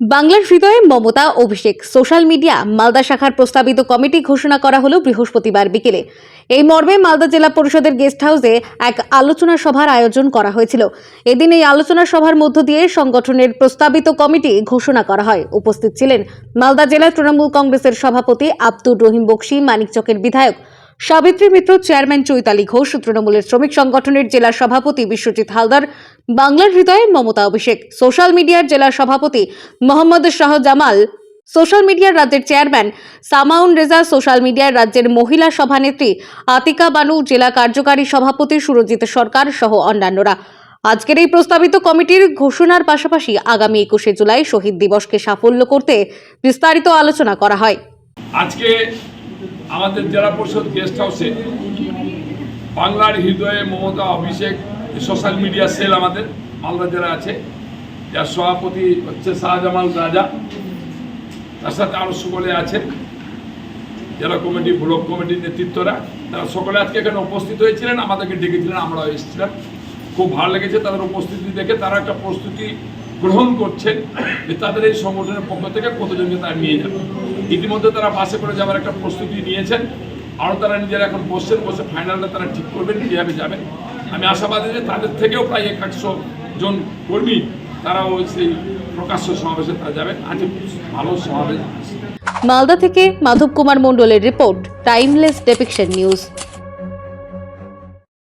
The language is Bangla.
বাংলার হৃদয়ে মমতা, অভিষেক, সোশ্যাল মিডিয়া, মালদা শাখার প্রস্তাবিত কমিটি ঘোষণা করা হলো বৃহস্পতিবার বিকেলে। এই মর্মে মালদা জেলা পরিষদের গেস্ট হাউসে এক আলোচনা সভার আয়োজন করা হয়েছিল। এদিন এই আলোচনা সভার মধ্য দিয়ে সংগঠনের প্রস্তাবিত কমিটি ঘোষণা করা হয়। উপস্থিত ছিলেন মালদা জেলা তৃণমূল কংগ্রেসের সভাপতি আব্দুর রহিম বক্সি মানিকচকের বিধায়ক সাবিত্রী মিত্র, চেয়ারম্যান চৈতালি ঘোষ, তৃণমূলের শ্রমিক সংগঠনের জেলা সভাপতি বিশ্বজিৎ হালদার বাংলার হৃদয়ে মমতা অভিষেক। সোশ্যাল মিডিয়ার জেলা সভাপতি মোহাম্মদ শাহ জামাল সোশ্যাল মিডিয়ার রাজ্যের চেয়ারম্যান সামাউন রেজা, সোশ্যাল মিডিয়ার রাজ্যের মহিলা সভানেত্রী আতিকা বানু, জেলা কার্যকারী সভাপতি সুরজিৎ সরকার সহ অন্যান্যরা। আজকের এই প্রস্তাবিত কমিটির ঘোষণার পাশাপাশি আগামী একুশে জুলাই শহীদ দিবসকে সাফল্য করতে বিস্তারিত আলোচনা করা হয়। আজকে আমাদের জেলা পরিষদ গেস্ট হাউসে বাংলার হৃদয়ে Mamata Abhishek social media cell আমাদের, মালদা জেলা আছে। যার সভাপতি হচ্ছে শাহজামাল রাজা। তার সাথে আরও সকলে আছে। জেলা কমিটি, ব্লক কমিটির নেতৃত্বরা। তারা সকলে আজকে এখানে উপস্থিত হয়েছিলেন, আমাদেরকে ডেকেছিলেন, আমরাও এসেছিলাম। খুব ভালো লেগেছে তাদের উপস্থিতি দেখে। তারা একটা প্রস্তুতি গ্রহণ করছেন যে তাদের এই সংগঠনের পক্ষ থেকে কতজনকে তারা নিয়ে যাবে। ইতিমধ্যে তারা বাসে করে যাওয়ার একটা প্রস্তুতি নিয়েছেন। আরও তারা নিজেরা এখন বসছেন, বসে ফাইনালটা তারা ঠিক করবেন, কীভাবে যাবেন। আমি আশাবাদী যে তাদের থেকেও প্রায় একশো জন কর্মী তারাও সেই প্রকাশ্য সমাবেশে তারা যাবেন আজ ভালো সমাবেশ। মালদা থেকে মাধব কুমার মণ্ডলের রিপোর্ট টাইমলেস ডেপিকশন নিউজ